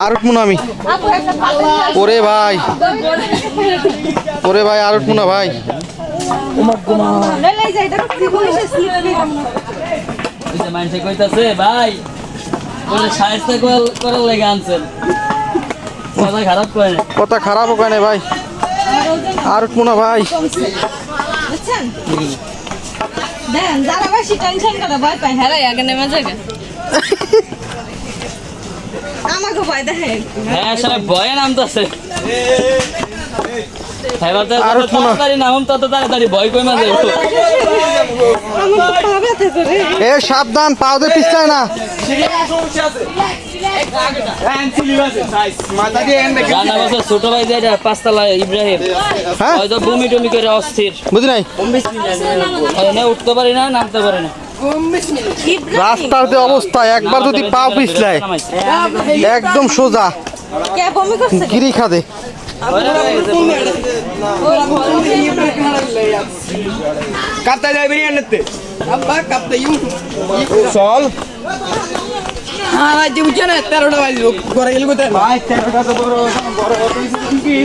আর উঠবো না আমি। ওরে ভাই। ওরে ভাই আর উঠবো না ভাই। ওই যে মানুষে কইতাছে ভাই বলে সাহেস্তা করার লেগে আনছেন কথা খারাপ করে ওখানে ভাই। আর উঠবো না ভাই। দেন যারা বেশি টেনশন করে ভয় পায়। হেরাই আগে নেমে যাবে আমাকে ভয় দেখে হ্যাঁ সবাই ভয়ে নামতেছে। না। এ সাবধান ছোট ভাই পাঁচতলা ইব্রাহিম হ্যাঁ? হয়তো বমি টমি করে অস্থির। বুঝি নাই? না উঠতে পারি না নামতে পারি না। রাস্তার যে অবস্থা একবার যদি পাও পিছলায় একদম সোজা। গিরি খাদে। চল। হ্যাঁ ভাই যে উঠছে না তেরোটা বাজলো ঘরে গেলে কোথায়? ভাই তেরোটা তো বড় বড় কি?